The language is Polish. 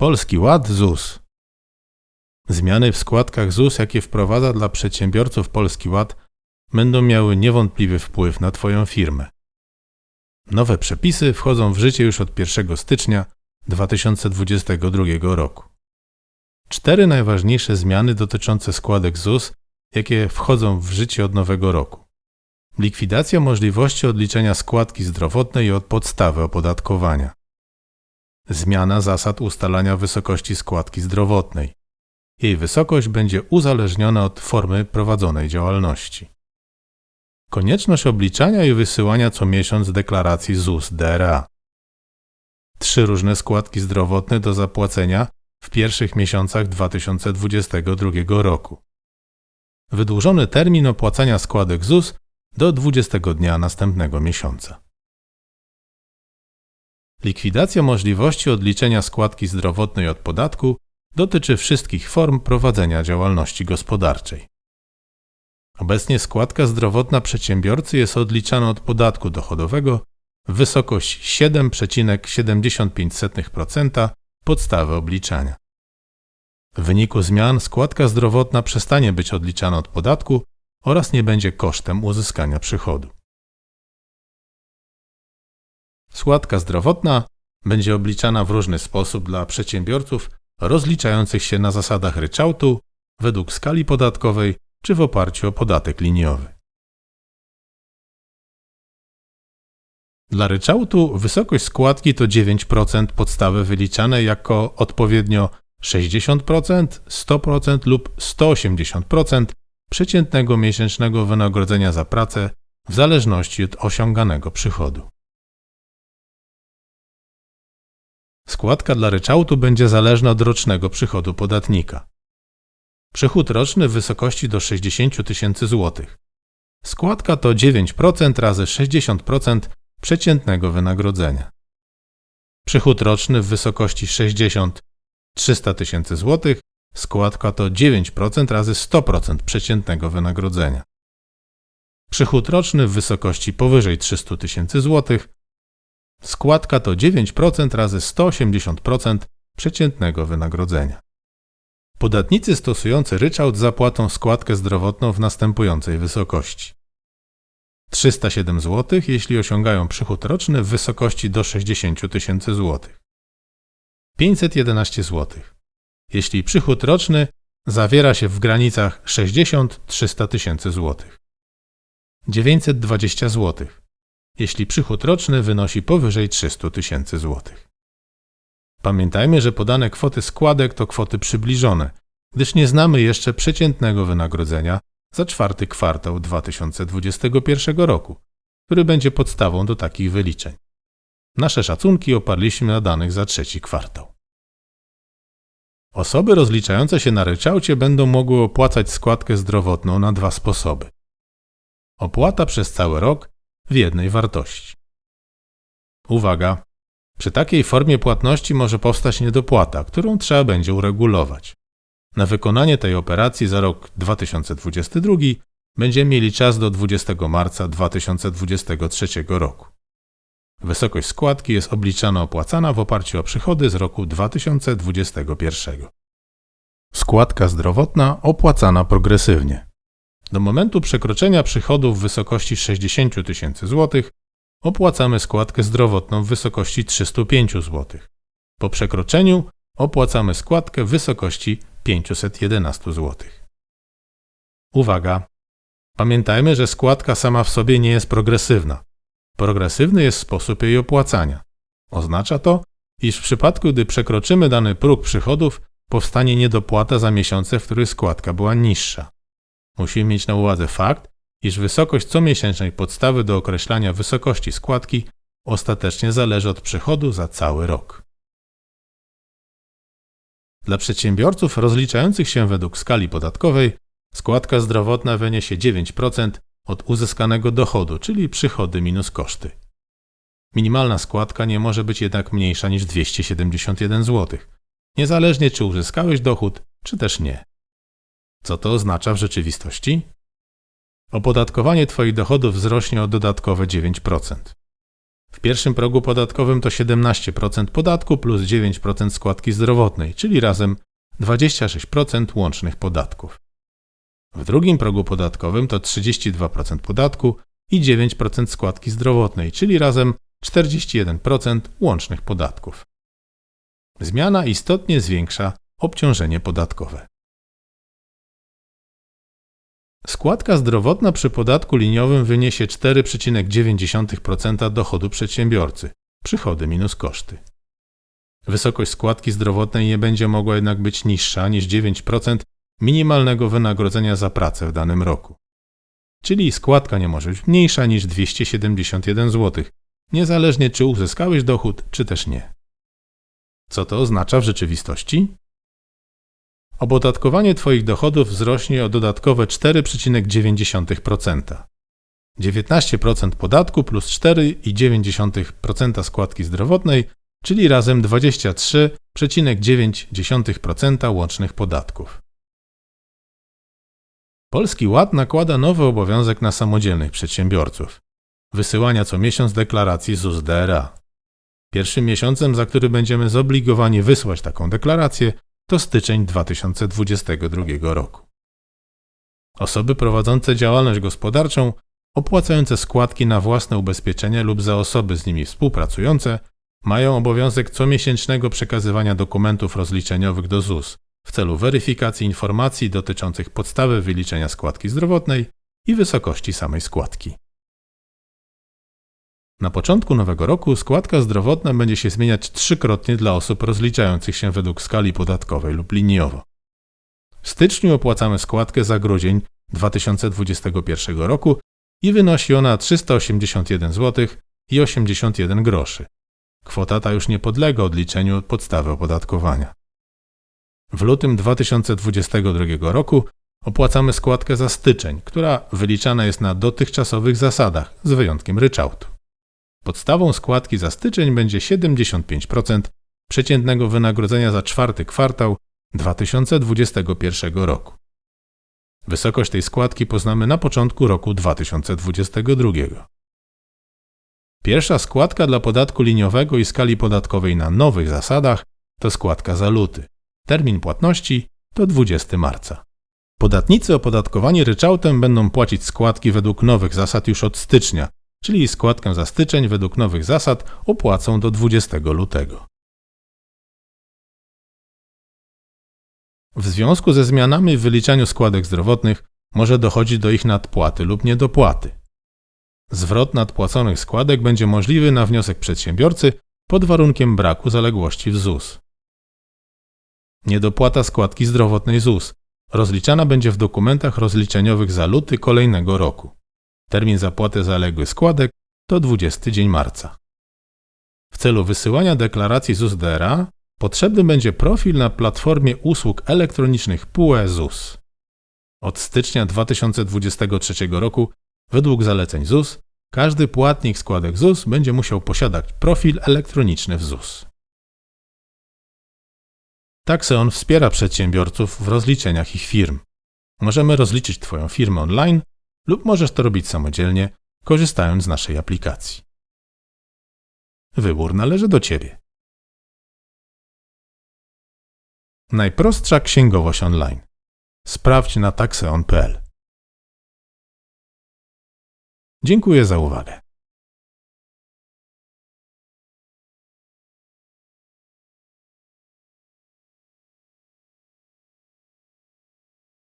Polski Ład ZUS. Zmiany w składkach ZUS, jakie wprowadza dla przedsiębiorców Polski Ład, będą miały niewątpliwy wpływ na Twoją firmę. Nowe przepisy wchodzą w życie już od 1 stycznia 2022 roku. Cztery najważniejsze zmiany dotyczące składek ZUS, jakie wchodzą w życie od nowego roku. Likwidacja możliwości odliczenia składki zdrowotnej od podstawy opodatkowania. Zmiana zasad ustalania wysokości składki zdrowotnej. Jej wysokość będzie uzależniona od formy prowadzonej działalności. Konieczność obliczania i wysyłania co miesiąc deklaracji ZUS-DRA. Trzy różne składki zdrowotne do zapłacenia w pierwszych miesiącach 2022 roku. Wydłużony termin opłacania składek ZUS do 20 dnia następnego miesiąca. Likwidacja możliwości odliczenia składki zdrowotnej od podatku dotyczy wszystkich form prowadzenia działalności gospodarczej. Obecnie składka zdrowotna przedsiębiorcy jest odliczana od podatku dochodowego w wysokość 7,75% podstawy obliczania. W wyniku zmian składka zdrowotna przestanie być odliczana od podatku oraz nie będzie kosztem uzyskania przychodu. Składka zdrowotna będzie obliczana w różny sposób dla przedsiębiorców rozliczających się na zasadach ryczałtu, według skali podatkowej czy w oparciu o podatek liniowy. Dla ryczałtu wysokość składki to 9% podstawy wyliczane jako odpowiednio 60%, 100% lub 180% przeciętnego miesięcznego wynagrodzenia za pracę w zależności od osiąganego przychodu. Składka dla ryczałtu będzie zależna od rocznego przychodu podatnika. Przychód roczny w wysokości do 60 tysięcy złotych. Składka to 9% razy 60% przeciętnego wynagrodzenia. Przychód roczny w wysokości 60 300 tysięcy złotych, składka to 9% razy 100% przeciętnego wynagrodzenia. Przychód roczny w wysokości powyżej 300 tysięcy złotych, składka to 9% razy 180% przeciętnego wynagrodzenia. Podatnicy stosujący ryczałt zapłacą składkę zdrowotną w następującej wysokości. 307 zł, jeśli osiągają przychód roczny w wysokości do 60 tysięcy złotych. 511 zł. Jeśli przychód roczny zawiera się w granicach 60-300 tysięcy złotych. 920 zł. Jeśli przychód roczny wynosi powyżej 300 tysięcy złotych. Pamiętajmy, że podane kwoty składek to kwoty przybliżone, gdyż nie znamy jeszcze przeciętnego wynagrodzenia za czwarty kwartał 2021 roku, który będzie podstawą do takich wyliczeń. Nasze szacunki oparliśmy na danych za trzeci kwartał. Osoby rozliczające się na ryczałcie będą mogły opłacać składkę zdrowotną na dwa sposoby. Opłata przez cały rok w jednej wartości. Uwaga! Przy takiej formie płatności może powstać niedopłata, którą trzeba będzie uregulować. Na wykonanie tej operacji za rok 2022 będziemy mieli czas do 20 marca 2023 roku. Wysokość składki jest obliczana opłacana w oparciu o przychody z roku 2021. Składka zdrowotna opłacana progresywnie. Do momentu przekroczenia przychodów w wysokości 60 tysięcy złotych opłacamy składkę zdrowotną w wysokości 305 zł. Po przekroczeniu opłacamy składkę w wysokości 511 zł. Uwaga! Pamiętajmy, że składka sama w sobie nie jest progresywna. Progresywny jest sposób jej opłacania. Oznacza to, iż w przypadku, gdy przekroczymy dany próg przychodów, powstanie niedopłata za miesiące, w których składka była niższa. Musimy mieć na uwadze fakt, iż wysokość comiesięcznej podstawy do określania wysokości składki ostatecznie zależy od przychodu za cały rok. Dla przedsiębiorców rozliczających się według skali podatkowej składka zdrowotna wyniesie 9% od uzyskanego dochodu, czyli przychody minus koszty. Minimalna składka nie może być jednak mniejsza niż 271 zł, niezależnie czy uzyskałeś dochód, czy też nie. Co to oznacza w rzeczywistości? Opodatkowanie Twoich dochodów wzrośnie o dodatkowe 9%. W pierwszym progu podatkowym to 17% podatku plus 9% składki zdrowotnej, czyli razem 26% łącznych podatków. W drugim progu podatkowym to 32% podatku i 9% składki zdrowotnej, czyli razem 41% łącznych podatków. Zmiana istotnie zwiększa obciążenie podatkowe. Składka zdrowotna przy podatku liniowym wyniesie 4,9% dochodu przedsiębiorcy, przychody minus koszty. Wysokość składki zdrowotnej nie będzie mogła jednak być niższa niż 9% minimalnego wynagrodzenia za pracę w danym roku. Czyli składka nie może być mniejsza niż 271 zł, niezależnie czy uzyskałeś dochód, czy też nie. Co to oznacza w rzeczywistości? Opodatkowanie Twoich dochodów wzrośnie o dodatkowe 4,9%. 19% podatku plus 4,9% składki zdrowotnej, czyli razem 23,9% łącznych podatków. Polski Ład nakłada nowy obowiązek na samodzielnych przedsiębiorców wysyłania co miesiąc deklaracji ZUS DRA. Pierwszym miesiącem, za który będziemy zobligowani wysłać taką deklarację, to styczeń 2022 roku. Osoby prowadzące działalność gospodarczą, opłacające składki na własne ubezpieczenie lub za osoby z nimi współpracujące, mają obowiązek comiesięcznego przekazywania dokumentów rozliczeniowych do ZUS w celu weryfikacji informacji dotyczących podstawy wyliczenia składki zdrowotnej i wysokości samej składki. Na początku nowego roku składka zdrowotna będzie się zmieniać trzykrotnie dla osób rozliczających się według skali podatkowej lub liniowo. W styczniu opłacamy składkę za grudzień 2021 roku i wynosi ona 381 zł i 81 groszy. Kwota ta już nie podlega odliczeniu od podstawy opodatkowania. W lutym 2022 roku opłacamy składkę za styczeń, która wyliczana jest na dotychczasowych zasadach, z wyjątkiem ryczałtu. Podstawą składki za styczeń będzie 75% przeciętnego wynagrodzenia za czwarty kwartał 2021 roku. Wysokość tej składki poznamy na początku roku 2022. Pierwsza składka dla podatku liniowego i skali podatkowej na nowych zasadach to składka za luty. Termin płatności to 20 marca. Podatnicy opodatkowani ryczałtem będą płacić składki według nowych zasad już od stycznia czyli składkę za styczeń według nowych zasad opłacą do 20 lutego. W związku ze zmianami w wyliczaniu składek zdrowotnych może dochodzić do ich nadpłaty lub niedopłaty. Zwrot nadpłaconych składek będzie możliwy na wniosek przedsiębiorcy pod warunkiem braku zaległości w ZUS. Niedopłata składki zdrowotnej ZUS rozliczana będzie w dokumentach rozliczeniowych za luty kolejnego roku. Termin zapłaty zaległych składek to 20 dzień marca. W celu wysyłania deklaracji ZUS-DRA potrzebny będzie profil na platformie usług elektronicznych PUE ZUS. Od stycznia 2023 roku, według zaleceń ZUS, każdy płatnik składek ZUS będzie musiał posiadać profil elektroniczny w ZUS. Taxeon wspiera przedsiębiorców w rozliczeniach ich firm. Możemy rozliczyć Twoją firmę online lub możesz to robić samodzielnie, korzystając z naszej aplikacji. Wybór należy do Ciebie. Najprostsza księgowość online. Sprawdź na taxeon.pl. Dziękuję za uwagę.